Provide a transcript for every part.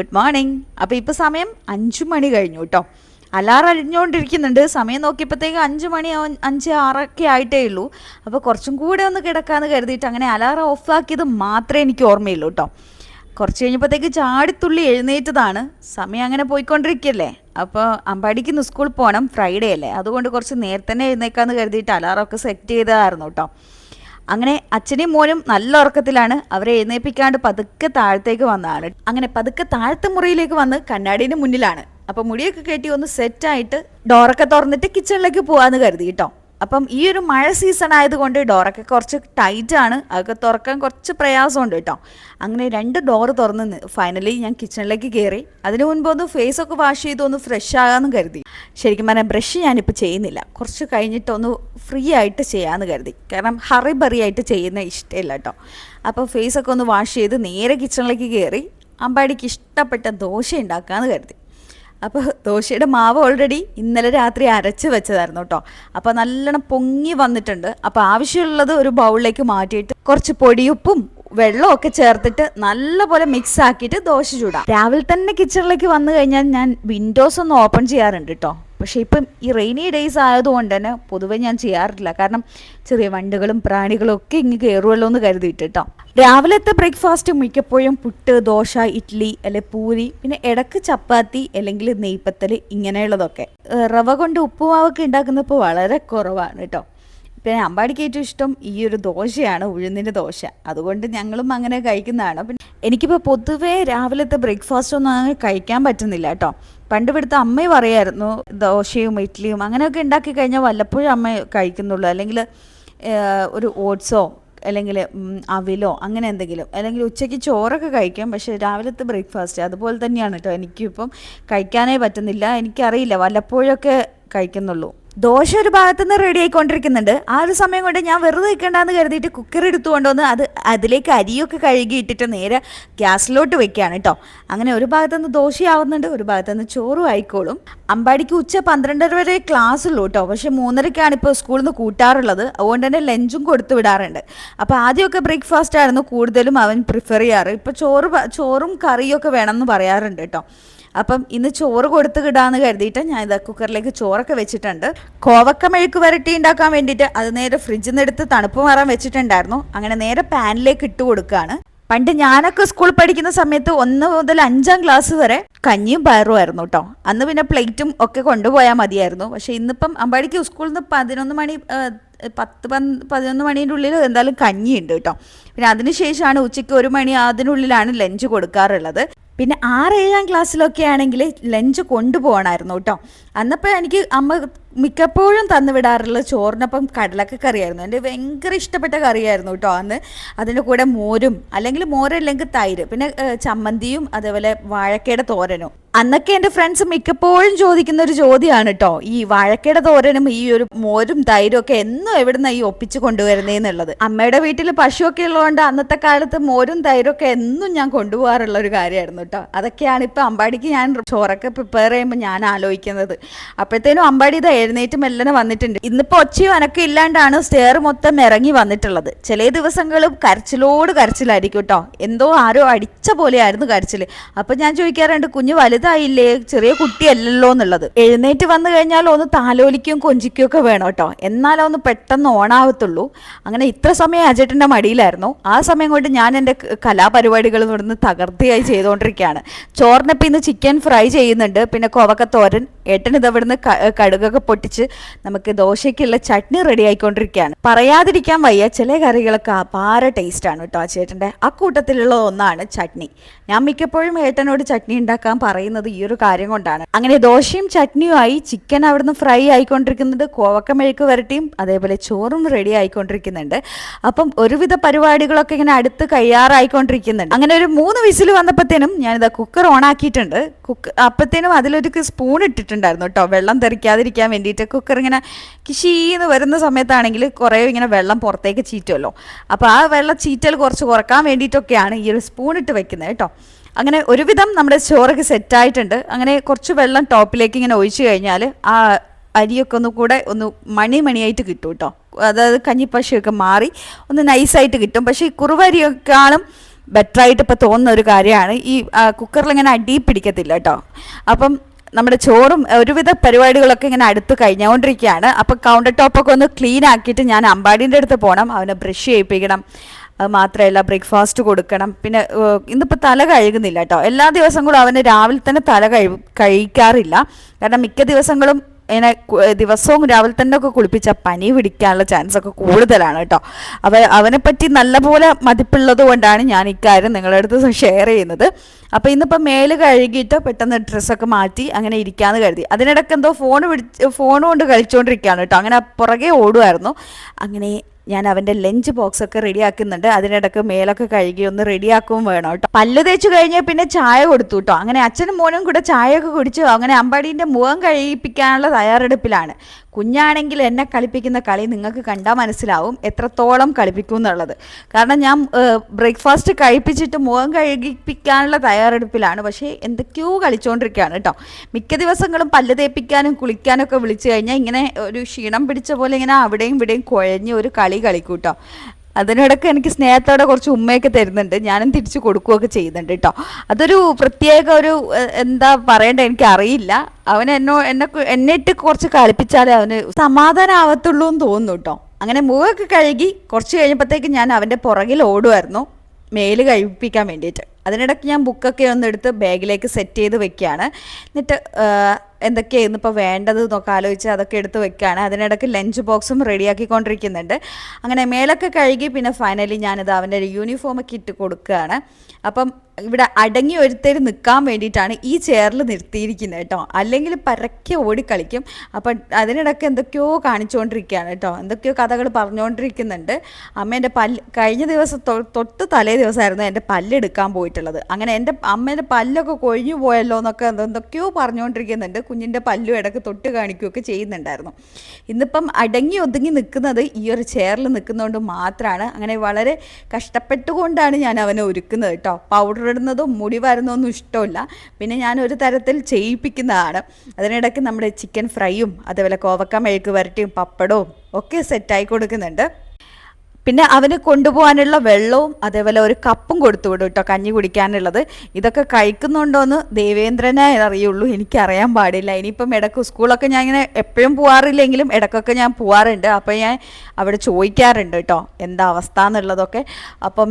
Good morning. അപ്പോൾ ഇപ്പോൾ സമയം അഞ്ചു മണി കഴിഞ്ഞു കേട്ടോ അലാറം അഴിഞ്ഞുകൊണ്ടിരിക്കുന്നുണ്ട് സമയം നോക്കിയപ്പോഴത്തേക്ക് അഞ്ച് മണി അഞ്ച് ആറൊക്കെ ആയിട്ടേ ഉള്ളൂ. അപ്പോൾ കുറച്ചും കൂടെ ഒന്ന് കിടക്കാമെന്ന് കരുതിയിട്ട് അങ്ങനെ അലാറം ഓഫാക്കിയത് മാത്രമേ എനിക്ക് ഓർമ്മയുള്ളൂ കേട്ടോ കുറച്ച് കഴിഞ്ഞപ്പോഴത്തേക്ക് ചാടിത്തുള്ളി എഴുന്നേറ്റതാണ്. സമയം അങ്ങനെ പോയിക്കൊണ്ടിരിക്കല്ലേ? അപ്പോൾ അമ്പാടിക്ക് സ്കൂളിൽ പോകണം ഫ്രൈഡേ അല്ലേ? അതുകൊണ്ട് കുറച്ച് നേരത്തെ തന്നെ എഴുന്നേക്കാമെന്ന് കരുതിയിട്ട് അലാറമൊക്കെ സെറ്റ് ചെയ്തതായിരുന്നു കേട്ടോ അങ്ങനെ അച്ഛനെയും മോനും നല്ല ഉറക്കത്തിലാണ് അവരെ എഴുന്നേൽപ്പിക്കാണ്ട് പതുക്കെ താഴത്തേക്ക് വന്നതാണ്. അങ്ങനെ പതുക്കെ താഴത്തെ മുറിയിലേക്ക് വന്ന് കണ്ണാടിന് മുന്നിലാണ്. അപ്പൊ മുടിയൊക്കെ കെട്ടി ഒന്ന് സെറ്റായിട്ട് ഡോറൊക്കെ തുറന്നിട്ട് കിച്ചണിലേക്ക് പോവാന്ന് കരുതി കേട്ടോ അപ്പം ഈ ഒരു മഴ സീസൺ ആയതുകൊണ്ട് ഡോറൊക്കെ കുറച്ച് ടൈറ്റ് ആണ്. അതൊക്കെ തുറക്കാൻ കുറച്ച് പ്രയാസമുണ്ട് കേട്ടോ. അങ്ങനെ രണ്ട് ഡോറ് തുറന്ന് ഫൈനലി ഞാൻ കിച്ചണിലേക്ക് കയറി അതിനു മുൻപ് ഒന്ന് ഫേസ് ഒക്കെ വാഷ് ചെയ്ത് ഒന്ന് ഫ്രഷ് ആകാമെന്ന് കരുതി. ശരിക്കും പറഞ്ഞാൽ ബ്രഷ് ഞാനിപ്പോൾ ചെയ്യുന്നില്ല. കുറച്ച് കഴിഞ്ഞിട്ടൊന്ന് ഫ്രീ ആയിട്ട് ചെയ്യാമെന്ന് കരുതി. കാരണം ഹറി ബറി ആയിട്ട് ചെയ്യുന്ന ഇഷ്ടമില്ല കേട്ടോ. അപ്പോൾ ഫേസ് ഒക്കെ ഒന്ന് വാഷ് ചെയ്ത് നേരെ കിച്ചണിലേക്ക് കയറി അമ്പാടിക്ക് ഇഷ്ടപ്പെട്ട ദോശ ഉണ്ടാക്കാമെന്ന് കരുതി. അപ്പോൾ ദോശയുടെ മാവ് ഓൾറെഡി ഇന്നലെ രാത്രി അരച്ച് വെച്ചതായിരുന്നു കേട്ടോ അപ്പോൾ നല്ലോണം പൊങ്ങി വന്നിട്ടുണ്ട്. അപ്പോൾ ആവശ്യമുള്ളത് ഒരു ബൗളിലേക്ക് മാറ്റിയിട്ട് കുറച്ച് പൊടിയുപ്പും വെള്ളമൊക്കെ ചേർത്തിട്ട് നല്ലപോലെ മിക്സ് ആക്കിയിട്ട് ദോശ ചൂടാം. രാവിലെ തന്നെ കിച്ചണിലേക്ക് വന്നു കഴിഞ്ഞാൽ ഞാൻ വിൻഡോസ് ഒന്ന് ഓപ്പൺ ചെയ്യാറുണ്ട് കേട്ടോ പക്ഷേ ഇപ്പം ഈ റെയിനി ഡേയ്സ് ആയതുകൊണ്ട് തന്നെ പൊതുവെ ഞാൻ ചെയ്യാറില്ല. കാരണം ചെറിയ വണ്ടുകളും പ്രാണികളും ഒക്കെ ഇങ്ങ് കയറുമല്ലോ എന്ന് കരുതിയിട്ട് കേട്ടോ രാവിലത്തെ ബ്രേക്ക്ഫാസ്റ്റ് മിക്കപ്പോഴും പുട്ട് ദോശ ഇഡ്ഡലി അല്ലെ പൂരി പിന്നെ ഇടയ്ക്ക് ചപ്പാത്തി അല്ലെങ്കിൽ നെയ്പ്പത്തൽ ഇങ്ങനെയുള്ളതൊക്കെ. റവ കൊണ്ട് ഉപ്പുമാവൊക്കെ ഉണ്ടാക്കുന്നപ്പോൾ വളരെ കുറവാണ് കേട്ടോ പിന്നെ അമ്പാടിക്ക് ഏറ്റവും ഇഷ്ടം ഈ ഒരു ദോശയാണ് ഉഴുന്നിന്റെ ദോശ. അതുകൊണ്ട് ഞങ്ങളും അങ്ങനെ കഴിക്കുന്നതാണ്. പിന്നെ എനിക്കിപ്പോൾ പൊതുവേ രാവിലത്തെ ബ്രേക്ക്ഫാസ്റ്റ് ഒന്നും അങ്ങനെ കഴിക്കാൻ പറ്റുന്നില്ല കേട്ടോ പണ്ട് ഇവിടുത്തെ അമ്മ പറയായിരുന്നു ദോശയും ഇഡ്ഡലിയും അങ്ങനെയൊക്കെ ഉണ്ടാക്കി കഴിഞ്ഞാൽ വല്ലപ്പോഴും അമ്മ കഴിക്കുന്നുള്ളൂ. അല്ലെങ്കിൽ ഒരു ഓട്സോ അല്ലെങ്കിൽ അവിലോ അങ്ങനെ എന്തെങ്കിലും. അല്ലെങ്കിൽ ഉച്ചയ്ക്ക് ചോറൊക്കെ കഴിക്കാം പക്ഷേ രാവിലത്തെ ബ്രേക്ക്ഫാസ്റ്റ് അതുപോലെ തന്നെയാണ് കേട്ടോ. എനിക്കിപ്പം കഴിക്കാനേ പറ്റുന്നില്ല. എനിക്കറിയില്ല വല്ലപ്പോഴൊക്കെ കഴിക്കുന്നുള്ളൂ. ദോശ ഒരു ഭാഗത്തു നിന്ന് റെഡി ആയിക്കൊണ്ടിരിക്കുന്നുണ്ട്. ആ ഒരു സമയം കൊണ്ട് ഞാൻ വെറുതെ നിൽക്കണ്ടെന്ന് കരുതിയിട്ട് കുക്കർ എടുത്തു കൊണ്ടുവന്ന് അത് അതിലേക്ക് അരിയൊക്കെ കഴുകി ഇട്ടിട്ട് നേരെ ഗ്യാസിലോട്ട് വെക്കുകയാണ് കേട്ടോ അങ്ങനെ ഒരു ഭാഗത്തുനിന്ന് ദോശയാവുന്നുണ്ട് ഒരു ഭാഗത്തുനിന്ന് ചോറും ആയിക്കോളും. അമ്പാടിക്ക് ഉച്ച പന്ത്രണ്ടര വരെ ക്ലാസ് ഉള്ളൂ കേട്ടോ പക്ഷെ മൂന്നരയ്ക്കാണ് ഇപ്പോൾ സ്കൂളിൽ നിന്ന് കൂട്ടാറുള്ളത്. അതുകൊണ്ട് തന്നെ ലഞ്ചും കൊടുത്തു വിടാറുണ്ട്. അപ്പോൾ ആദ്യമൊക്കെ ബ്രേക്ക്ഫാസ്റ്റ് ആയിരുന്നു. കൂടുതലും അവൻ പ്രിഫർ ചെയ്യാറ്. ഇപ്പോൾ ചോറ് ചോറും കറിയും ഒക്കെ വേണമെന്ന് പറയാറുണ്ട് കേട്ടോ അപ്പം ഇന്ന് ചോറ് കൊടുത്ത് കിടാന്ന് കരുതിയിട്ട് ഞാൻ ഇതാ കുക്കറിലേക്ക് ചോറൊക്കെ വെച്ചിട്ടുണ്ട്. കോവക്ക മെഴുക്ക് വരട്ടി ഉണ്ടാക്കാൻ വേണ്ടിയിട്ട് അത് നേരെ ഫ്രിഡ്ജിൽ നിന്ന് എടുത്ത് തണുപ്പ് മാറാൻ വെച്ചിട്ടുണ്ടായിരുന്നു. അങ്ങനെ നേരെ പാനിലേക്ക് ഇട്ട് കൊടുക്കുകയാണ് പണ്ട് ഞാനൊക്കെ സ്കൂളിൽ പഠിക്കുന്ന സമയത്ത് ഒന്ന് മുതൽ അഞ്ചാം ക്ലാസ് വരെ കഞ്ഞിയും പയറും ആയിരുന്നു കേട്ടോ അന്ന് പിന്നെ പ്ലേറ്റും ഒക്കെ കൊണ്ടുപോയാൽ മതിയായിരുന്നു. പക്ഷേ ഇന്നിപ്പം അമ്പാടിക്ക് സ്കൂളിൽ നിന്ന് പതിനൊന്ന് മണി പത്ത് പതിനൊന്ന് മണീന്റെ ഉള്ളിൽ എന്തായാലും കഞ്ഞിയുണ്ട് കേട്ടോ പിന്നെ അതിനുശേഷമാണ് ഉച്ചയ്ക്ക് ഒരു മണി അതിനുള്ളിലാണ് ലഞ്ച് കൊടുക്കാറുള്ളത്. പിന്നെ ആറ് ഏഴാം ക്ലാസ്സിലൊക്കെ ആണെങ്കിൽ ലഞ്ച് കൊണ്ടുപോകണമായിരുന്നു കേട്ടോ. അന്നപ്പോൾ എനിക്ക് അമ്മ മിക്കപ്പോഴും തന്നുവിടാറുള്ള ചോറിനൊപ്പം കടലക്ക കറിയായിരുന്നു. എന്റെ ഭയങ്കര ഇഷ്ടപ്പെട്ട കറിയായിരുന്നു കേട്ടോ അന്ന്. അതിന്റെ കൂടെ മോരും അല്ലെങ്കിൽ മോരല്ലെങ്കിൽ തൈര് പിന്നെ ചമ്മന്തിയും അതേപോലെ വാഴക്കയുടെ തോരനും. അന്നൊക്കെ എന്റെ ഫ്രണ്ട്സ് മിക്കപ്പോഴും ചോദിക്കുന്ന ഒരു ചോദ്യമാണ് കേട്ടോ ഈ വാഴക്കയുടെ തോരനും ഈ ഒരു മോരും തൈരും ഒക്കെ എന്നും എവിടുന്ന ഈ ഒപ്പിച്ച് കൊണ്ടുവരുന്നതെന്നുള്ളത് അമ്മയുടെ വീട്ടിൽ പശുവൊക്കെ ഉള്ളതുകൊണ്ട് അന്നത്തെ കാലത്ത് മോരും തൈരും ഒക്കെ എന്നും ഞാൻ കൊണ്ടുപോകാറുള്ള ഒരു കാര്യമായിരുന്നു കേട്ടോ. അതൊക്കെയാണ് ഇപ്പം അമ്പാടിക്ക് ഞാൻ ചോറൊക്കെ പ്രിപ്പയർ ചെയ്യുമ്പോൾ ഞാൻ ആലോചിക്കുന്നത്. അപ്പോഴത്തേനും അമ്പാടി ഇത് എഴുന്നേറ്റ് മെല്ലനെ വന്നിട്ടുണ്ട്. ഇന്നിപ്പോ ഒച്ചയും അനക്കം ഇല്ലാണ്ടാണ് സ്റ്റെയർ മൊത്തം ഇറങ്ങി വന്നിട്ടുള്ളത്. ചില ദിവസങ്ങളും കരച്ചിലോട് കരച്ചിലായിരിക്കും കേട്ടോ എന്തോ ആരോ അടിച്ച പോലെയായിരുന്നു കരച്ചിൽ അപ്പൊ ഞാൻ ചോദിക്കാറുണ്ട് കുഞ്ഞ് വലുതായില്ലേ? ചെറിയ കുട്ടിയല്ലല്ലോ എന്നുള്ളത്. എഴുന്നേറ്റ് വന്നു കഴിഞ്ഞാൽ ഒന്ന് താലോലിക്കും കൊഞ്ചിക്കും ഒക്കെ വേണം കേട്ടോ എന്നാലോ ഒന്ന് പെട്ടെന്ന് ഓണാവത്തുള്ളൂ. അങ്ങനെ ഇത്ര സമയം അജേട്ടന്റെ മടിയിലായിരുന്നു. ആ സമയം കൊണ്ട് ഞാൻ എന്റെ ക- കലാപരിപാടികൾ തുടർന്ന് തകർത്തിയായി ചെയ്തുകൊണ്ടിരിക്കുകയാണ്. ചോറിനപ്പം ഇന്ന് ചിക്കൻ ഫ്രൈ ചെയ്യുന്നുണ്ട്. പിന്നെ കോവക്ക ഏട്ടൻ ഇത് അവിടുന്ന് കടുകൊക്കെ പൊട്ടിച്ച് നമുക്ക് ദോശയ്ക്കുള്ള ചട്നി റെഡി ആയിക്കൊണ്ടിരിക്കുകയാണ്. പറയാതിരിക്കാൻ വയ്യ ചില കറികളൊക്കെ അപാര ടേസ്റ്റാണ് കേട്ടോ ആ ചേട്ടന്റെ. ആ കൂട്ടത്തിലുള്ള ഒന്നാണ് ചട്നി. ഞാൻ മിക്കപ്പോഴും ഏട്ടനോട് ചട്നി ഉണ്ടാക്കാൻ പറയുന്നത് ഈ ഒരു കാര്യം കൊണ്ടാണ്. അങ്ങനെ ദോശയും ചട്നിയുമായി ചിക്കൻ അവിടുന്ന് ഫ്രൈ ആയിക്കൊണ്ടിരിക്കുന്നുണ്ട് കോവക്ക മെഴുക്ക് വരട്ടിയും അതേപോലെ ചോറും റെഡി ആയിക്കൊണ്ടിരിക്കുന്നുണ്ട്. അപ്പം ഒരുവിധ പരിപാടികളൊക്കെ ഇങ്ങനെ അടുത്ത് കഴിയാറായിക്കൊണ്ടിരിക്കുന്നുണ്ട് അങ്ങനെ ഒരു മൂന്ന് വിസിൽ വന്നപ്പോഴത്തേനും ഞാനിതാ കുക്കർ ഓൺ ആക്കിയിട്ടുണ്ട്. കുക്ക് അപ്പത്തേനും അതിലൊരു സ്പൂൺ ഇട്ടിട്ടുണ്ടായിരുന്നു കേട്ടോ വെള്ളം തെറിക്കാതിരിക്കാൻ വേണ്ടിയിട്ട് കുക്കർ ഇങ്ങനെ കിശീന്ന് വരുന്ന സമയത്താണെങ്കിൽ കുറേ ഇങ്ങനെ വെള്ളം പുറത്തേക്ക് ചീറ്റുമല്ലോ അപ്പോൾ ആ വെള്ളം ചീറ്റൽ കുറച്ച് കുറയ്ക്കാൻ വേണ്ടിയിട്ടൊക്കെയാണ് ഈ ഒരു സ്പൂൺ ഇട്ട് വെക്കുന്നത് കേട്ടോ അങ്ങനെ ഒരുവിധം നമ്മുടെ ചോറൊക്കെ സെറ്റായിട്ടുണ്ട്. അങ്ങനെ കുറച്ച് വെള്ളം ടോപ്പിലേക്ക് ഇങ്ങനെ ഒഴിച്ചു കഴിഞ്ഞാൽ ആ അരിയൊക്കെ ഒന്ന് കൂടെ ഒന്ന് മണി മണിയായിട്ട് കിട്ടും കേട്ടോ അതായത് കഞ്ഞിപ്പശയൊക്കെ മാറി ഒന്ന് നൈസായിട്ട് കിട്ടും. പക്ഷേ ഈ കുറുവരിയേക്കാളും ബെറ്ററായിട്ട് ഇപ്പോൾ തോന്നുന്ന ഒരു കാര്യമാണ്. ഈ കുക്കറിൽ ഇങ്ങനെ അടി പിടിക്കത്തില്ല കേട്ടോ അപ്പം നമ്മുടെ ചോറും ഒരുവിധ പരിപാടികളൊക്കെ ഇങ്ങനെ അടുത്ത് കഴിഞ്ഞുകൊണ്ടിരിക്കുകയാണ് അപ്പോൾ കൗണ്ടർ ടോപ്പൊക്കെ ഒന്ന് ക്ലീൻ ആക്കിയിട്ട് ഞാൻ അമ്പാടീന്റെ അടുത്ത് പോകണം അവനെ ബ്രഷ് ചെയ്യിപ്പിക്കണം. അത് മാത്രമല്ല ബ്രേക്ക്ഫാസ്റ്റ് കൊടുക്കണം. പിന്നെ ഇന്നിപ്പോൾ തല കഴുകുന്നില്ല കേട്ടോ. എല്ലാ ദിവസങ്ങളും അവന് രാവിലെ തന്നെ തല കഴി കഴിക്കാറില്ല. കാരണം മിക്ക ദിവസങ്ങളും ഇങ്ങനെ ദിവസവും രാവിലെ തന്നെ ഒക്കെ കുളിപ്പിച്ച പനി പിടിക്കാനുള്ള ചാൻസ് ഒക്കെ കൂടുതലാണ് കേട്ടോ. അവ അവനെ പറ്റി നല്ലപോലെ മതിപ്പുള്ളത് കൊണ്ടാണ് ഞാൻ ഇക്കാര്യം നിങ്ങളുടെ അടുത്ത് ഷെയർ ചെയ്യുന്നത്. അപ്പോൾ ഇന്നിപ്പോൾ മേൽ കഴുകിയിട്ട് പെട്ടെന്ന് ഡ്രസ്സൊക്കെ മാറ്റി അങ്ങനെ ഇരിക്കാന്ന് കരുതി. അതിനിടയ്ക്ക് എന്തോ ഫോൺ പിടിച്ച് ഫോൺ കൊണ്ട് കളിച്ചുകൊണ്ടിരിക്കുകയാണ് കേട്ടോ. അങ്ങനെ പുറകെ ഓടുമായിരുന്നു അങ്ങനെ ഞാൻ അവന്റെ ലഞ്ച് ബോക്സ് ഒക്കെ റെഡിയാക്കുന്നുണ്ട്. അതിനിടയ്ക്ക് മേലൊക്കെ കഴുകി ഒന്ന് റെഡിയാക്കുകയും വേണം കേട്ടോ പല്ല് തേച്ച് കഴിഞ്ഞാൽ പിന്നെ ചായ കൊടുത്തു കേട്ടോ അങ്ങനെ അച്ഛനും മോനും കൂടെ ചായയൊക്കെ കുടിച്ചു. അങ്ങനെ അമ്പാടീന്റെ മുഖം കഴിപ്പിക്കാനുള്ള തയ്യാറെടുപ്പിലാണ്. കുഞ്ഞാണെങ്കിൽ എന്നെ കളിപ്പിക്കുന്ന കളി നിങ്ങൾക്ക് കണ്ടാൽ മനസ്സിലാവും എത്രത്തോളം കളിപ്പിക്കും എന്നുള്ളത്. കാരണം ഞാൻ ബ്രേക്ക്ഫാസ്റ്റ് കഴിപ്പിച്ചിട്ട് മുഖം കഴുകിപ്പിക്കാനുള്ള തയ്യാറെടുപ്പിലാണ്. പക്ഷേ എന്തൊക്കെയോ കളിച്ചുകൊണ്ടിരിക്കുകയാണ് കേട്ടോ. മിക്ക ദിവസങ്ങളും പല്ല് തേപ്പിക്കാനും കുളിക്കാനും ഒക്കെ വിളിച്ചു കഴിഞ്ഞാൽ ഇങ്ങനെ ഒരു ക്ഷീണം പിടിച്ച പോലെ ഇങ്ങനെ അവിടെയും ഇവിടെയും കുഴഞ്ഞ് ഒരു കളി കളിക്കും കേട്ടോ അതിനിടയ്ക്ക് എനിക്ക് സ്നേഹത്തോടെ കുറച്ച് ഉമ്മയൊക്കെ തരുന്നുണ്ട്. ഞാനും തിരിച്ചു കൊടുക്കുകയൊക്കെ ചെയ്യുന്നുണ്ട് കേട്ടോ അതൊരു പ്രത്യേക ഒരു എന്താ പറയേണ്ടത് എനിക്ക് അറിയില്ല അവൻ എന്നോ എന്നെ എന്നിട്ട് കുറച്ച് കളിപ്പിച്ചാലേ അവന് സമാധാനമാവത്തുള്ളൂ എന്ന് തോന്നുന്നു കേട്ടോ അങ്ങനെ മുഖമൊക്കെ കഴുകി കുറച്ച് കഴിഞ്ഞപ്പോഴത്തേക്ക് ഞാൻ അവന്റെ പുറകിൽ ഓടുമായിരുന്നു മേൽ കഴിപ്പിക്കാൻ വേണ്ടിയിട്ട്. അതിനിടയ്ക്ക് ഞാൻ ബുക്കൊക്കെ ഒന്ന് എടുത്ത് ബാഗിലേക്ക് സെറ്റ് ചെയ്ത് വെക്കുകയാണ്. എന്നിട്ട് എന്തൊക്കെയായിരുന്നു ഇപ്പോൾ വേണ്ടത് എന്നൊക്കെ ആലോചിച്ച് അതൊക്കെ എടുത്ത് വെക്കുകയാണ് അതിനിടയ്ക്ക് ലഞ്ച് ബോക്സും റെഡിയാക്കിക്കൊണ്ടിരിക്കുന്നുണ്ട് അങ്ങനെ മേലൊക്കെ കഴുകി പിന്നെ ഫൈനലി ഞാനിത് അവന്റെ ഒരു യൂണിഫോമൊക്കെ ഇട്ട് കൊടുക്കുകയാണ്. അപ്പം ഇവിടെ അടങ്ങി ഒരുത്തേര് നിൽക്കാൻ വേണ്ടിയിട്ടാണ് ഈ ചെയറിൽ നിർത്തിയിരിക്കുന്നത് കേട്ടോ. അല്ലെങ്കിൽ പരക്കെ ഓടിക്കളിക്കും. അപ്പം അതിനിടയ്ക്ക് എന്തൊക്കെയോ കാണിച്ചുകൊണ്ടിരിക്കുകയാണ് കേട്ടോ. എന്തൊക്കെയോ കഥകൾ പറഞ്ഞുകൊണ്ടിരിക്കുന്നുണ്ട് അമ്മ എന്റെ പല്ല് കഴിഞ്ഞ ദിവസം തൊട്ട് തലേ ദിവസമായിരുന്നു എന്റെ പല്ലെടുക്കാൻ പോയിട്ടുള്ളത്. അങ്ങനെ എന്റെ അമ്മേന്റെ പല്ലൊക്കെ കൊഴിഞ്ഞു പോയല്ലോ എന്നൊക്കെ എന്ത- എന്തൊക്കെയോ പറഞ്ഞുകൊണ്ടിരിക്കുന്നുണ്ട് കുഞ്ഞിന്റെ പല്ലും ഇടയ്ക്ക് തൊട്ട് കാണിക്കുകയൊക്കെ ചെയ്യുന്നുണ്ടായിരുന്നു. ഇന്നിപ്പം അടങ്ങി ഒതുങ്ങി നിൽക്കുന്നത് ഈ ഒരു ചെയറിൽ നിൽക്കുന്നതുകൊണ്ട് മാത്രമാണ് അങ്ങനെ വളരെ കഷ്ടപ്പെട്ടുകൊണ്ടാണ് ഞാൻ അവനെ ഒരുക്കുന്നത് കേട്ടോ. പൗഡർ ഇടുന്നതും മുടി വരുന്നതൊന്നും ഇഷ്ടമില്ല. പിന്നെ ഞാൻ ഒരു തരത്തിൽ ചെയ്യിപ്പിക്കുന്നതാണ്. അതിനിടയ്ക്ക് നമ്മുടെ ചിക്കൻ ഫ്രൈയും അതേപോലെ കോവക്ക മെഴുക്ക് വരട്ടിയും പപ്പടവും ഒക്കെ സെറ്റായി കൊടുക്കുന്നുണ്ട്. പിന്നെ അവന് കൊണ്ടുപോകാനുള്ള വെള്ളവും അതേപോലെ ഒരു കപ്പും കൊടുത്തു വിടും കേട്ടോ കഞ്ഞി കുടിക്കാനുള്ളത്. ഇതൊക്കെ കഴിക്കുന്നുണ്ടോയെന്ന് ദേവേന്ദ്രനെ അറിയുള്ളൂ എനിക്കറിയാൻ പാടില്ല. ഇനിയിപ്പം ഇടയ്ക്ക് സ്കൂളൊക്കെ ഞാൻ ഇങ്ങനെ എപ്പോഴും പോകാറില്ലെങ്കിലും ഇടക്കൊക്കെ ഞാൻ പോകാറുണ്ട് അപ്പോൾ ഞാൻ അവിടെ ചോദിക്കാറുണ്ട് കേട്ടോ എന്താ അവസ്ഥ എന്നുള്ളതൊക്കെ. അപ്പം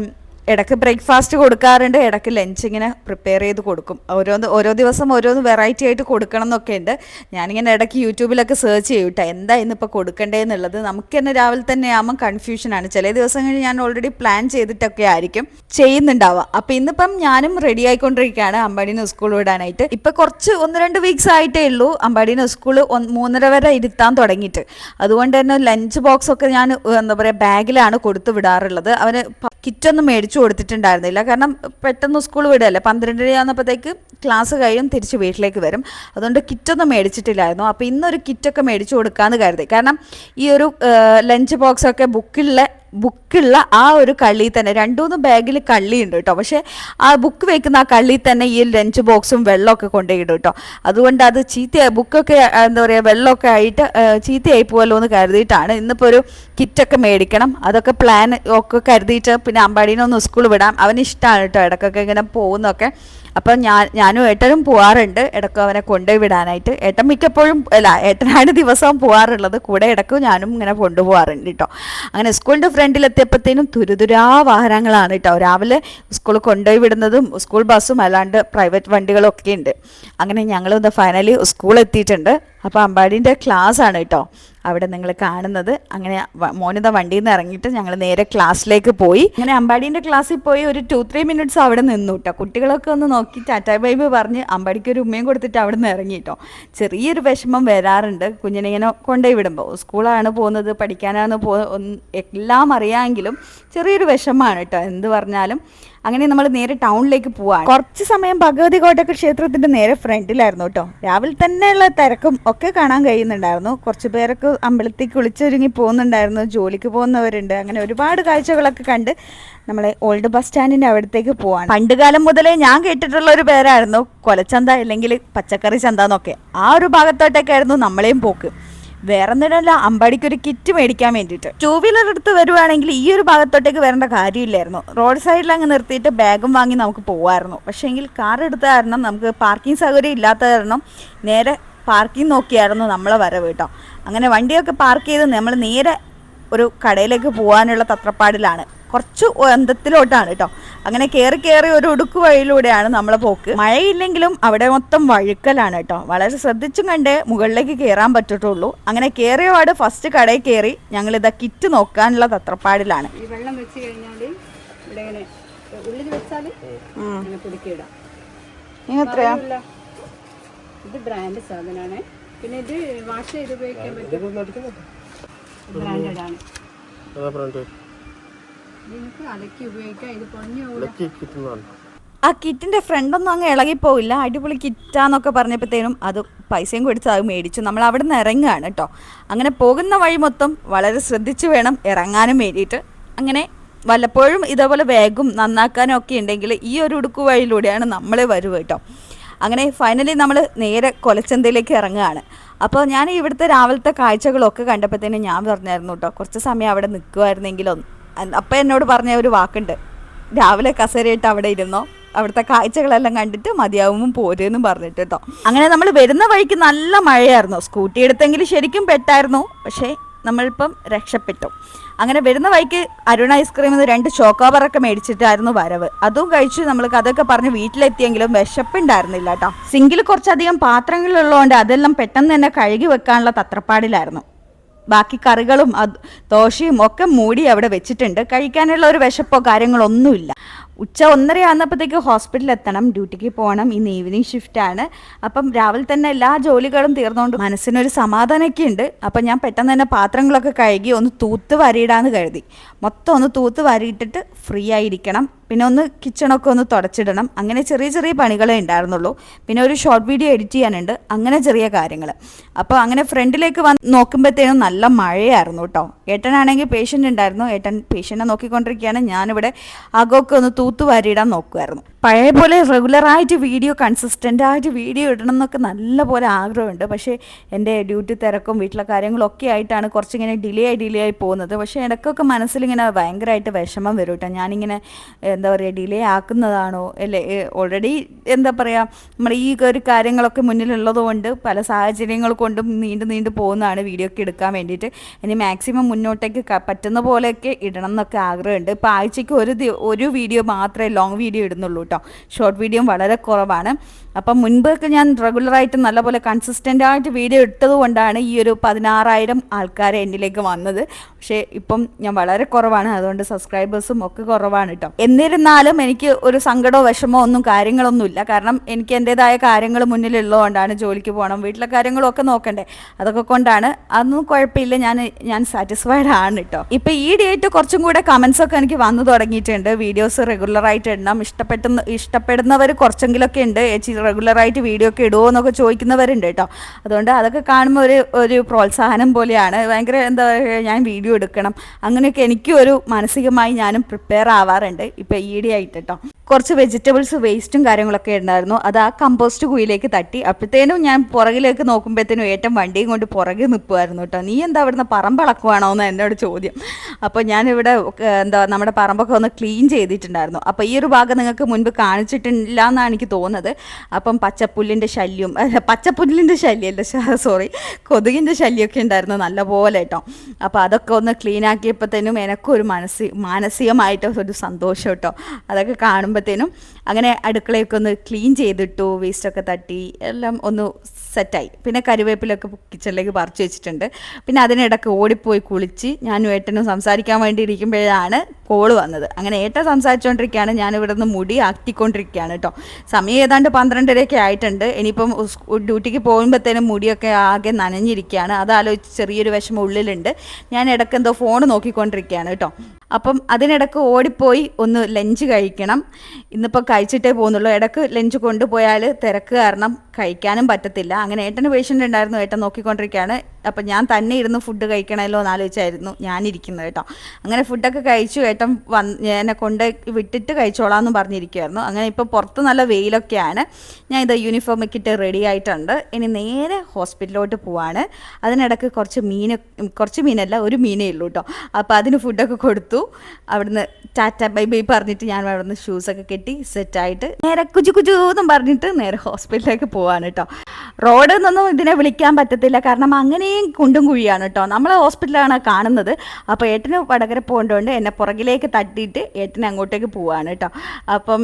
ഇടയ്ക്ക് ബ്രേക്ക്ഫാസ്റ്റ് കൊടുക്കാറുണ്ട് ഇടയ്ക്ക് ലഞ്ച് ഇങ്ങനെ പ്രിപ്പയർ ചെയ്ത് കൊടുക്കും. ഓരോന്ന് ഓരോ ദിവസം ഓരോന്ന് വെറൈറ്റി ആയിട്ട് കൊടുക്കണം എന്നൊക്കെ ഉണ്ട്. ഞാനിങ്ങനെ ഇടയ്ക്ക് യൂട്യൂബിലൊക്കെ സെർച്ച് ചെയ്യും കേട്ടോ എന്താ ഇന്നിപ്പോൾ കൊടുക്കണ്ടേന്നുള്ളത്. നമുക്ക് തന്നെ രാവിലെ തന്നെ ആകുമ്പോൾ കൺഫ്യൂഷനാണ് ചില ദിവസങ്ങളിൽ ഞാൻ ഓൾറെഡി പ്ലാൻ ചെയ്തിട്ടൊക്കെ ആയിരിക്കും ചെയ്യുന്നുണ്ടാവുക. അപ്പം ഇന്നിപ്പം ഞാനും റെഡി ആയിക്കൊണ്ടിരിക്കുകയാണ് അമ്പാടീനെ സ്കൂൾ വിടാനായിട്ട്. ഇപ്പം കുറച്ച് ഒന്ന് രണ്ട് വീക്സ് ആയിട്ടേ ഉള്ളൂ അമ്പാടീനെ സ്കൂൾ മൂന്നര വരെ ഇരുത്താൻ തുടങ്ങിയിട്ട്. അതുകൊണ്ട് തന്നെ ലഞ്ച് ബോക്സ് ഒക്കെ ഞാൻ എന്താ പറയുക ബാഗിലാണ് കൊടുത്തു വിടാറുള്ളത്. അവന് കിറ്റൊന്നും മേടിച്ചു കൊടുത്തിട്ടുണ്ടായിരുന്നില്ല. കാരണം പെട്ടെന്ന് സ്കൂൾ വിടുകയല്ലേ പന്ത്രണ്ടര ആകുന്നപ്പോഴത്തേക്ക് ക്ലാസ് കഴിയും തിരിച്ച് വീട്ടിലേക്ക് വരും. അതുകൊണ്ട് കിറ്റൊന്നും മേടിച്ചിട്ടില്ലായിരുന്നു. അപ്പോൾ ഇന്നൊരു കിറ്റൊക്കെ മേടിച്ചു കൊടുക്കാമെന്ന് കരുതി. കാരണം ഈ ഒരു ലഞ്ച് ബോക്സൊക്കെ ബുക്കിലുള്ള ബുക്കുള്ള ആ ഒരു കള്ളി തന്നെ രണ്ടുമൂന്ന് ബാഗിൽ കള്ളിയുണ്ട് കേട്ടോ. പക്ഷേ ആ ബുക്ക് വെക്കുന്ന ആ കള്ളി തന്നെ ഈ ലഞ്ച് ബോക്സും വെള്ളമൊക്കെ കൊണ്ടുപോയിടും കേട്ടോ. അതുകൊണ്ട് അത് ചീത്ത ബുക്കൊക്കെ എന്താ പറയുക വെള്ളമൊക്കെ ആയിട്ട് ചീത്തയായി പോകല്ലോ എന്ന് കരുതിയിട്ടാണ് ഇന്നിപ്പോൾ ഒരു കിറ്റൊക്കെ മേടിക്കണം. അതൊക്കെ പ്ലാൻ ഒക്കെ കരുതിയിട്ട് പിന്നെ അമ്പാടീനെ ഒന്ന് സ്കൂൾ വിടാം. അവന് ഇഷ്ടമാണ് കേട്ടോ ഇടയ്ക്കൊക്കെ ഇങ്ങനെ പോകുന്നതൊക്കെ. അപ്പം ഞാൻ ഞാനും ഏട്ടനും പോവാറുണ്ട്. ഇടയ്ക്ക് അവനെ കൊണ്ടുപോയി വിടാനായിട്ട്. ഏട്ടൻ മിക്കപ്പോഴും അല്ല ഏട്ടനാണ് ദിവസവും പോവാറുള്ളത്. കൂടെ ഇടയ്ക്ക് ഞാനും ഇങ്ങനെ കൊണ്ടുപോകാറുണ്ട് കേട്ടോ. അങ്ങനെ സ്കൂളിന്റെ ഫ്രണ്ടിലെത്തിയപ്പോഴത്തേനും തുരുതുരാ വാഹനങ്ങളാണ് കേട്ടോ. രാവിലെ സ്കൂൾ കൊണ്ടുപോയി വിടുന്നതും സ്കൂൾ ബസ്സും അല്ലാണ്ട് പ്രൈവറ്റ് വണ്ടികളൊക്കെ ഉണ്ട് അങ്ങനെ ഞങ്ങളൊന്ന് ഫൈനലി സ്കൂൾ എത്തിയിട്ടുണ്ട്. അപ്പോൾ അമ്പാടിന്റെ ക്ലാസ് ആണ് കേട്ടോ. അവിടെ നിങ്ങൾ കാണുന്നത്. അങ്ങനെ മോനിത വണ്ടിയിൽ നിന്ന് ഇറങ്ങിയിട്ട് ഞങ്ങൾ നേരെ ക്ലാസ്സിലേക്ക് പോയി. അങ്ങനെ അമ്പാടീന്റെ ക്ലാസ്സിൽ പോയി ഒരു ടു ത്രീ മിനിറ്റ്സ് അവിടെ നിന്നു കേട്ടോ കുട്ടികളൊക്കെ ഒന്ന് നോക്കി ടാറ്റാ ബൈബ് പറഞ്ഞ് അമ്പാടിക്ക് ഒരു ഉമ്മയും കൊടുത്തിട്ട് അവിടെ നിന്ന് ഇറങ്ങി കേട്ടോ ചെറിയൊരു വിഷമം വരാറുണ്ട്. കുഞ്ഞിനെങ്ങനെ കൊണ്ടുപോയി വിടുമ്പോൾ സ്കൂളാണ് പോകുന്നത് പഠിക്കാനാണ് പോ എല്ലാം അറിയാമെങ്കിലും ചെറിയൊരു വിഷമമാണ് കേട്ടോ എന്ത് പറഞ്ഞാലും അങ്ങനെ നമ്മൾ നേരെ ടൗണിലേക്ക് പോവാണ്. കുറച്ച് സമയം ഭഗവതി കോട്ടക്ക ക്ഷേത്രത്തിന്റെ നേരെ ഫ്രണ്ടിലായിരുന്നു കേട്ടോ. രാവിലെ തന്നെയുള്ള തിരക്കും ഒക്കെ കാണാൻ കഴിയുന്നുണ്ടായിരുന്നു. കുറച്ച് പേരൊക്കെ അമ്പലത്തിൽ കുളിച്ചൊരുങ്ങി പോകുന്നുണ്ടായിരുന്നു. ജോലിക്ക് പോകുന്നവരുണ്ട്. അങ്ങനെ ഒരുപാട് കാഴ്ചകളൊക്കെ കണ്ട് നമ്മളെ ഓൾഡ് ബസ് സ്റ്റാൻഡിന്റെ അവിടത്തേക്ക് പോവാണ്. പണ്ട് കാലം മുതലേ ഞാൻ കേട്ടിട്ടുള്ള ഒരു പേരായിരുന്നു കൊലച്ചന്ത അല്ലെങ്കിൽ പച്ചക്കറി ചന്ത എന്നൊക്കെ. ആ ഒരു ഭാഗത്തോട്ടൊക്കെ ആയിരുന്നു നമ്മളെയും പോക്ക്. വേറെ ഒന്നുമില്ല അമ്പാടിക്ക് ഒരു കിറ്റ് മേടിക്കാൻ വേണ്ടിയിട്ട്. ടൂ വീലർ എടുത്ത് വരുവാണെങ്കിൽ ഈ ഒരു ഭാഗത്തോട്ടേക്ക് വരേണ്ട കാര്യമില്ലായിരുന്നു. റോഡ് സൈഡിൽ അങ്ങ് നിർത്തിയിട്ട് ബാഗും വാങ്ങി നമുക്ക് പോവായിരുന്നു. പക്ഷേ എങ്കിൽ കാർ എടുത്ത കാരണം നമുക്ക് പാർക്കിംഗ് സൗകര്യം ഇല്ലാത്ത കാരണം നേരെ പാർക്കിംഗ് നോക്കിയായിരുന്നു നമ്മളെ വരവ് കേട്ടോ. അങ്ങനെ വണ്ടിയൊക്കെ പാർക്ക് ചെയ്ത് നമ്മൾ നേരെ ഒരു കടയിലേക്ക് പോകാനുള്ള തത്രപ്പാടിലാണ്. കുറച്ച് അന്തത്തിലോട്ടാണ് കേട്ടോ. അങ്ങനെ കയറി കയറി ഒരു ഉടുക്ക് വഴിയിലൂടെയാണ് നമ്മളെ പോക്ക്. മഴയില്ലെങ്കിലും അവിടെ മൊത്തം വഴുക്കലാണ് കേട്ടോ. വളരെ ശ്രദ്ധിച്ചും കണ്ടേ മുകളിലേക്ക് കയറാൻ പറ്റത്തുള്ളൂ. അങ്ങനെ കയറിയ പാട് ഫസ്റ്റ് കടയിൽ കയറി ഞങ്ങൾ ഇതാ കിറ്റ് നോക്കാനുള്ള തത്രപ്പാടിലാണ്. ഈ വെള്ളം വെച്ച് കഴിഞ്ഞാൽ ഇവിടെ ഇങ്ങനെ ഉള്ളിൽ വെച്ചാൽ എത്രയാ. ഇത് ബ്രാൻഡ് സാധനമാണ് പിന്നെ ഇത് വാഷ് ചെയ്ത് ഉപയോഗിക്കാൻ പറ്റും. ബ്രാൻഡഡ് ആണ്. നിങ്ങൾക്ക് അലക്കി ഉപയോഗിക്കാം. ഇത് പൊഞ്ഞു പോകില്ല ആ കിറ്റിന്റെ ഫ്രണ്ടൊന്നും അങ്ങ് പോവില്ല അടിപൊളി കിറ്റാന്നൊക്കെ പറഞ്ഞപ്പോഴത്തേനും അത് പൈസയും കൊടുത്ത് അത് മേടിച്ചു. നമ്മൾ അവിടെ നിന്ന് ഇറങ്ങുകയാണ് കേട്ടോ. അങ്ങനെ പോകുന്ന വഴി മൊത്തം വളരെ ശ്രദ്ധിച്ചു വേണം ഇറങ്ങാനും വേണ്ടിയിട്ട്. അങ്ങനെ വല്ലപ്പോഴും ഇതേപോലെ വേഗം നന്നാക്കാനും ഒക്കെ ഉണ്ടെങ്കിൽ ഈ ഒരു ഉടുക്കു വഴിയിലൂടെയാണ് നമ്മൾ വരുക കേട്ടോ. അങ്ങനെ ഫൈനലി നമ്മൾ നേരെ കൊലച്ചന്തയിലേക്ക് ഇറങ്ങുകയാണ്. അപ്പോൾ ഞാൻ ഇവിടുത്തെ രാവിലത്തെ കാഴ്ചകളൊക്കെ കണ്ടപ്പോഴത്തേനും ഞാൻ പറഞ്ഞായിരുന്നു കേട്ടോ കുറച്ച് സമയം അവിടെ നിൽക്കുമായിരുന്നെങ്കിലോ അപ്പം എന്നോട് പറഞ്ഞ ഒരു വാക്കുണ്ട്. രാവിലെ കസേരയിട്ട് അവിടെ ഇരുന്നോ? അവിടുത്തെ കാഴ്ചകളെല്ലാം കണ്ടിട്ട് മതിയാവുമ്പോൾ പോരെന്നും പറഞ്ഞിട്ട് കേട്ടോ. അങ്ങനെ നമ്മൾ വരുന്ന വഴിക്ക് നല്ല മഴയായിരുന്നു. സ്കൂട്ടി എടുത്തെങ്കിൽ ശരിക്കും പെട്ടായിരുന്നു. പക്ഷേ നമ്മളിപ്പം രക്ഷപ്പെട്ടു. അങ്ങനെ വരുന്ന വഴിക്ക് അരുൺ ഐസ്ക്രീമിൽ നിന്ന് രണ്ട് ചോക്കോബറൊക്കെ മേടിച്ചിട്ടായിരുന്നു വരവ്. അതും കഴിച്ച് നമ്മൾ കഥയൊക്കെ പറഞ്ഞ് വീട്ടിലെത്തിയെങ്കിലും വിശപ്പുണ്ടായിരുന്നില്ല കേട്ടോ. സിങ്കിൽ കുറച്ചധികം പാത്രങ്ങളുള്ളതുകൊണ്ട് അതെല്ലാം പെട്ടെന്ന് തന്നെ കഴുകി വെക്കാനുള്ള തത്രപ്പാടിലായിരുന്നു. ബാക്കി കറികളും ദോശയും ഒക്കെ മൂടി അവിടെ വെച്ചിട്ടുണ്ട്. കഴിക്കാനുള്ള ഒരു വിശപ്പോ കാര്യങ്ങളൊന്നുമില്ല. ഉച്ച ഒന്നര ആകുന്നപ്പോഴത്തേക്ക് ഹോസ്പിറ്റലിൽ എത്തണം. ഡ്യൂട്ടിക്ക് പോകണം. ഇന്ന് ഈവനിങ് ഷിഫ്റ്റ് ആണ്. അപ്പം രാവിലെ തന്നെ എല്ലാ ജോലികളും തീർന്നുകൊണ്ട് മനസ്സിനൊരു സമാധാനമൊക്കെ ഉണ്ട് അപ്പം ഞാൻ പെട്ടെന്ന് തന്നെ പാത്രങ്ങളൊക്കെ കഴുകി ഒന്ന് തൂത്ത് വരിയിടാന്ന് കരുതി. മൊത്തം ഒന്ന് തൂത്ത് വരിയിട്ടിട്ട് ഫ്രീ ആയിരിക്കണം. പിന്നെ ഒന്ന് കിച്ചണൊക്കെ ഒന്ന് തുടച്ചിടണം. അങ്ങനെ ചെറിയ ചെറിയ പണികളേ ഉണ്ടായിരുന്നുള്ളൂ. പിന്നെ ഒരു ഷോർട്ട് വീഡിയോ എഡിറ്റ് ചെയ്യാനുണ്ട്. അങ്ങനെ ചെറിയ കാര്യങ്ങൾ അപ്പോൾ അങ്ങനെ ഫ്രണ്ടിലേക്ക് വന്ന് നോക്കുമ്പോഴത്തേനും നല്ല മഴയായിരുന്നു കേട്ടോ ഏട്ടനാണെങ്കിൽ പേഷ്യന്റ് ഉണ്ടായിരുന്നു. ഏട്ടൻ പേഷ്യന്റെ നോക്കിക്കൊണ്ടിരിക്കുകയാണ്. ഞാനിവിടെ അകമൊക്കെ ഒന്ന് തൂത്ത് വാരിയിടാൻ നോക്കുമായിരുന്നു പഴയ പോലെ റെഗുലറായിട്ട് വീഡിയോ കൺസിസ്റ്റന്റ് ആയിട്ട് വീഡിയോ ഇടണം എന്നൊക്കെ നല്ലപോലെ ആഗ്രഹമുണ്ട്. പക്ഷേ എന്റെ ഡ്യൂട്ടി തിരക്കും വീട്ടിലെ കാര്യങ്ങളൊക്കെ ആയിട്ടാണ് കുറച്ചിങ്ങനെ ഡിലേ ആയി ഡിലേ ആയി പോകുന്നത്. പക്ഷേ ഇടയ്ക്കൊക്കെ മനസ്സിലിങ്ങനെ ഭയങ്കരമായിട്ട് വിഷമം വരും കേട്ടോ ഞാനിങ്ങനെ എന്താ പറയുക ഡിലേ ആക്കുന്നതാണോ? അല്ലേ? ഓൾറെഡി എന്താ പറയുക നമ്മുടെ ഈ ഒരു കാര്യങ്ങളൊക്കെ മുന്നിലുള്ളത് കൊണ്ട് പല സാഹചര്യങ്ങൾ കൊണ്ടും നീണ്ടു നീണ്ടു പോകുന്നതാണ് വീഡിയോ ഒക്കെ എടുക്കാൻ വേണ്ടിയിട്ട്. ഇനി മാക്സിമം മുന്നോട്ടേക്ക് പറ്റുന്ന പോലെയൊക്കെ ഇടണം എന്നൊക്കെ ആഗ്രഹമുണ്ട്. ഇപ്പോൾ ആഴ്ചയ്ക്ക് ഒരു ഒരു വീഡിയോ മാത്രമേ ലോങ് വീഡിയോ ഇടുന്നുള്ളൂ കേട്ടോ ഷോർട്ട് വീഡിയോ വളരെ കുറവാണ്. അപ്പം മുൻപൊക്കെ ഞാൻ റെഗുലറായിട്ട് നല്ലപോലെ കൺസിസ്റ്റന്റ് ആയിട്ട് വീഡിയോ ഇട്ടത് കൊണ്ടാണ് ഈ ഒരു പതിനാറായിരം ആൾക്കാരെ എന്നിലേക്ക് വന്നത്. പക്ഷേ ഇപ്പം ഞാൻ വളരെ കുറവാണ്. അതുകൊണ്ട് സബ്സ്ക്രൈബേഴ്സും ഒക്കെ കുറവാണ് കേട്ടോ എന്നിരുന്നാലും എനിക്ക് ഒരു സങ്കടമോ വിഷമോ ഒന്നും കാര്യങ്ങളൊന്നും ഇല്ല. കാരണം എനിക്ക് എന്റെതായ കാര്യങ്ങൾ മുന്നിലുള്ളതുകൊണ്ടാണ് ജോലിക്ക് പോകണം. വീട്ടിലെ കാര്യങ്ങളും ഒക്കെ നോക്കണ്ടേ. അതൊക്കെ കൊണ്ടാണ്. അതൊന്നും കുഴപ്പമില്ല. ഞാൻ ഞാൻ സാറ്റിസ്ഫൈഡ് ആണ് കേട്ടോ ഇപ്പം ഈ ഡേറ്റ് കുറച്ചും കൂടെ കമൻസ് ഒക്കെ എനിക്ക് വന്നു തുടങ്ങിയിട്ടുണ്ട്. വീഡിയോസ് റെഗുലറായിട്ട് ഇടണം. ഇഷ്ടപ്പെട്ടുന്ന ഇഷ്ടപ്പെടുന്നവർ കുറച്ചെങ്കിലൊക്കെ ഉണ്ട്. ചേച്ചി റെഗുലറായിട്ട് വീഡിയോ ഒക്കെ ഇടുമോ എന്നൊക്കെ ചോദിക്കുന്നവരുണ്ട് കേട്ടോ അതുകൊണ്ട് അതൊക്കെ കാണുമ്പോൾ ഒരു ഒരു പ്രോത്സാഹനം പോലെയാണ്. ഭയങ്കര എന്താ പറയുക ഞാൻ വീഡിയോ എടുക്കണം. അങ്ങനെയൊക്കെ എനിക്കും ഒരു മാനസികമായി ഞാനും പ്രിപ്പയർ ആവാറുണ്ട്. ഇപ്പം ഈടിയായിട്ട് കേട്ടോ കുറച്ച് വെജിറ്റബിൾസ് വേസ്റ്റും കാര്യങ്ങളൊക്കെ ഉണ്ടായിരുന്നു. അത് ആ കമ്പോസ്റ്റ് കുയിലേക്ക് തട്ടി. അപ്പോഴത്തേനും ഞാൻ പുറകിലേക്ക് നോക്കുമ്പോഴത്തേനും ഏറ്റവും വണ്ടിയും കൊണ്ട് പുറകെ നിൽക്കുമായിരുന്നു കേട്ടോ. നീ എന്താ അവിടുന്ന് പറമ്പിളക്കുവാണോ എന്ന് എന്നോട് ചോദ്യം. അപ്പോൾ ഞാനിവിടെ എന്താ നമ്മുടെ പറമ്പൊക്കെ ഒന്ന് ക്ലീൻ ചെയ്തിട്ടുണ്ടായിരുന്നു. അപ്പോൾ ഈ ഒരു ഭാഗം നിങ്ങൾക്ക് മുൻപ് കാണിച്ചിട്ടില്ല എന്നാണ് എനിക്ക് തോന്നുന്നത്. അപ്പം പച്ചപ്പുല്ലിന്റെ ശല്യം പച്ചപ്പുല്ലിന്റെ ശല്യമല്ല സോറി കൊതുകിന്റെ ശല്യമൊക്കെ ഉണ്ടായിരുന്നു നല്ലപോലെ കേട്ടോ. അപ്പോൾ അതൊക്കെ ഒന്ന് ക്ലീൻ ആക്കിയപ്പോഴത്തേനും എനക്കൊരു മനസ്സി മാനസികമായിട്ട് ഒരു സന്തോഷം കേട്ടോ. അതൊക്കെ കാണുമ്പോഴത്തേനും അങ്ങനെ അടുക്കളയൊക്കെ ഒന്ന് ക്ലീൻ ചെയ്തിട്ടു വേസ്റ്റൊക്കെ തട്ടി എല്ലാം ഒന്ന് സെറ്റായി. പിന്നെ കരുവേപ്പിലൊക്കെ കിച്ചണിലേക്ക് പറിച്ചു വെച്ചിട്ടുണ്ട്. പിന്നെ അതിനിടയ്ക്ക് ഓടിപ്പോയി കുളിച്ച് ഞാൻ ഏട്ടനും സംസാരിക്കാൻ വേണ്ടി ഇരിക്കുമ്പോഴാണ് കോൾ വന്നത്. അങ്ങനെ ഏട്ടൻ സംസാരിച്ചുകൊണ്ടിരിക്കുകയാണ് ഞാൻ നിന്ന് മുടി ആക്കിക്കൊണ്ടിരിക്കുകയാണ് കേട്ടോ. സമയം ഏതാണ്ട് പന്ത്രണ്ടരയൊക്കെ ആയിട്ടുണ്ട്. ഇനിയിപ്പം ഡ്യൂട്ടിക്ക് പോകുമ്പോഴത്തേനും മുടിയൊക്കെ ആകെ നനഞ്ഞിരിക്കുകയാണ്. അതാലോചിച്ച് ചെറിയൊരു വിഷമം ഉള്ളിലുണ്ട്. ഞാൻ ഇടയ്ക്ക് എന്തോ ഫോൺ നോക്കിക്കൊണ്ടിരിക്കുകയാണ് കേട്ടോ. അപ്പം അതിനിടക്ക് ഓടിപ്പോയി ഒന്ന് ലഞ്ച് കഴിക്കണം. ഇന്നിപ്പോൾ കഴിച്ചിട്ടേ പോകുന്നുള്ളൂ. ഇടയ്ക്ക് ലഞ്ച് കൊണ്ടുപോയാൽ തിരക്ക് കാരണം കഴിക്കാനും പറ്റത്തില്ല. അങ്ങനെ ഏട്ടന് പേഷ്യന്റ് ഉണ്ടായിരുന്നു. ഏട്ടൻ നോക്കിക്കൊണ്ടിരിക്കുകയാണ്. അപ്പം ഞാൻ തന്നെ ഇരുന്ന് ഫുഡ് കഴിക്കണമല്ലോ എന്ന് ആലോചിച്ചായിരുന്നു ഞാനിരിക്കുന്നത് കേട്ടോ. അങ്ങനെ ഫുഡൊക്കെ കഴിച്ചു. ഏട്ടൻ വന്ന് എന്നെ കൊണ്ട് വിട്ടിട്ട് കഴിച്ചോളാം എന്ന് പറഞ്ഞിരിക്കുമായിരുന്നു അങ്ങനെ ഇപ്പോൾ പുറത്ത് നല്ല വെയിലൊക്കെയാണ്. ഞാൻ ഇത് യൂണിഫോം ഒക്കെ ഇട്ട് റെഡി ആയിട്ടുണ്ട്. ഇനി നേരെ ഹോസ്പിറ്റലിലോട്ട് പോവാണ്. അതിനിടയ്ക്ക് കുറച്ച് മീൻ കുറച്ച് മീനല്ല ഒരു മീനേ ഉള്ളൂ കേട്ടോ. അപ്പോൾ അതിന് ഫുഡൊക്കെ കൊടുത്തു. അവിടുന്ന് ടാറ്റ ബൈ ബൈ പറഞ്ഞിട്ട് ഞാൻ അവിടുന്ന് ഷൂസൊക്കെ കെട്ടി സെറ്റായിട്ട് നേരെ കുജു കുജു എന്നും പറഞ്ഞിട്ട് നേരെ ഹോസ്പിറ്റലിലേക്ക് പോവാണ് കേട്ടോ. റോഡിൽ നിന്നും ഇതിനെ വിളിക്കാൻ പറ്റത്തില്ല. കാരണം അങ്ങനെയും കുണ്ടും കുഴിയാണ് കേട്ടോ. നമ്മൾ ഹോസ്പിറ്റലാണ് കാണുന്നത്. അപ്പോൾ ഏട്ടന് വടകര പോകേണ്ടതുകൊണ്ട് എന്നെ പുറകിലേക്ക് തട്ടിയിട്ട് ഏട്ടന് അങ്ങോട്ടേക്ക് പോവാണ് കേട്ടോ. അപ്പം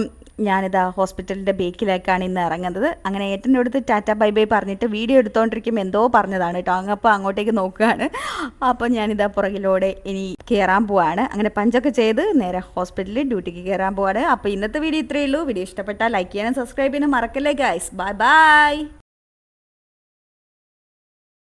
ഞാനിതാ ഹോസ്പിറ്റലിന്റെ ബേക്കിലേക്കാണ് ഇന്ന് ഇറങ്ങുന്നത്. അങ്ങനെ ഏട്ടന്റെ അടുത്ത് ടാറ്റ ബൈ ബൈ പറഞ്ഞിട്ട് വീഡിയോ എടുത്തുകൊണ്ടിരിക്കും എന്തോ പറഞ്ഞതാണ് കേട്ടോ. അങ്ങപ്പോൾ അങ്ങോട്ടേക്ക് നോക്കുകയാണ് അപ്പോൾ ഞാനിതാ പുറകിലൂടെ ഇനി കയറാൻ പോവാണ്. അങ്ങനെ പഞ്ചൊക്കെ ചെയ്ത് നേരെ ഹോസ്പിറ്റലിൽ ഡ്യൂട്ടിക്ക് കയറാൻ പോവാണ്. അപ്പോൾ ഇന്നത്തെ വീഡിയോ ഇത്രയേ ഉള്ളൂ. വീഡിയോ ഇഷ്ടപ്പെട്ടാൽ ലൈക്ക് ചെയ്യാനും സബ്സ്ക്രൈബ് ചെയ്യാനും മറക്കല്ലേ ഗൈസ് ബൈ ബൈ